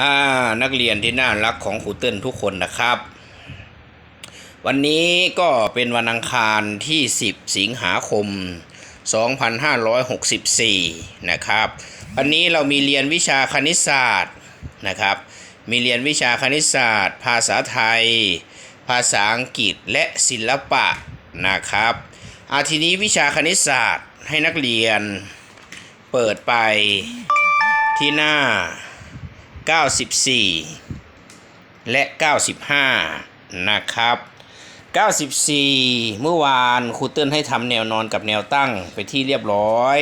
อ่านักเรียนที่น่ารักของครูเติ้ลทุกคนนะครับ วันนี้ก็เป็นวันอังคารที่ 10 สิงหาคม 2564 นะครับ วันนี้เรามีเรียนวิชาคณิตศาสตร์นะครับ มีเรียนวิชาคณิตศาสตร์ ภาษาไทย ภาษาอังกฤษและศิลปะนะครับอาทีนี้วิชาคณิตศาสตร์ให้นักเรียนเปิดไปที่หน้า 94 และ 95 นะครับ 94 เมื่อวานครูเติ้ลให้ทำแนวนอนกับแนวตั้งไปที่เรียบร้อย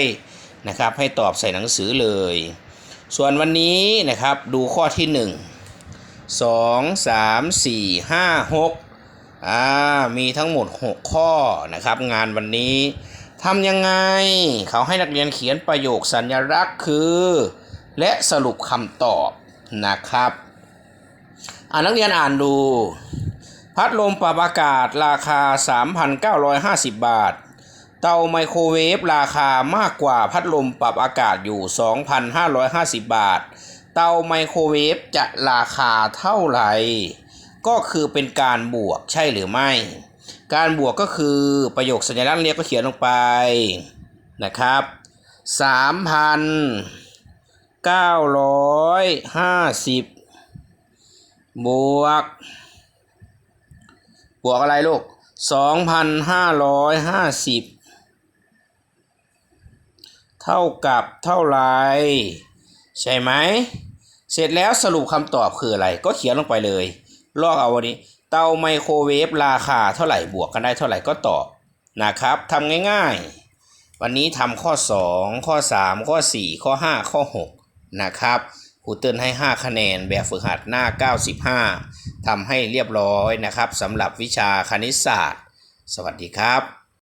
นะครับ ให้ตอบใส่หนังสือเลย ส่วนวันนี้นะครับดูข้อที่ 1 2 3 4 5 6อ่ามีทั้งหมด 6 ข้อนะครับ งานวันนี้ทำยังไง เขาให้นักเรียนเขียนประโยคสัญลักษณ์คือ และสรุปคำตอบ นะครับอ่านักเรียนอ่านดู พัดลมปรับอากาศราคา 3,950 บาท เตาไมโครเวฟราคามากกว่าพัดลมปรับอากาศอยู่ 2,550 บาท เตาไมโครเวฟจะราคาเท่าไหร่ ก็คือเป็นการบวกใช่หรือไม่ การบวกก็คือประโยคสัญลักษณ์เรียกก็เขียนลงไปนะครับ 3,000 3,950บวก บวกอะไรลูก2,550เท่ากับเท่าไร ใช่ไหม เสร็จแล้วสรุปคำตอบคืออะไร ก็เขียนลงไปเลย ลอกเอาวันนี้ เตาไมโครเวฟราคาเท่าไหร่บวกกันได้เท่าไหร่ก็ตอบนะครับทำง่ายๆ วันนี้ทำข้อ 2 ข้อ 3 ข้อ 4 ข้อ 5 ข้อ 6 นะครับครูเตือนให้ 5 คะแนนแบบฝึกหัดหน้า 95ทำให้เรียบร้อยนะครับสำหรับวิชาคณิตศาสตร์ สวัสดีครับ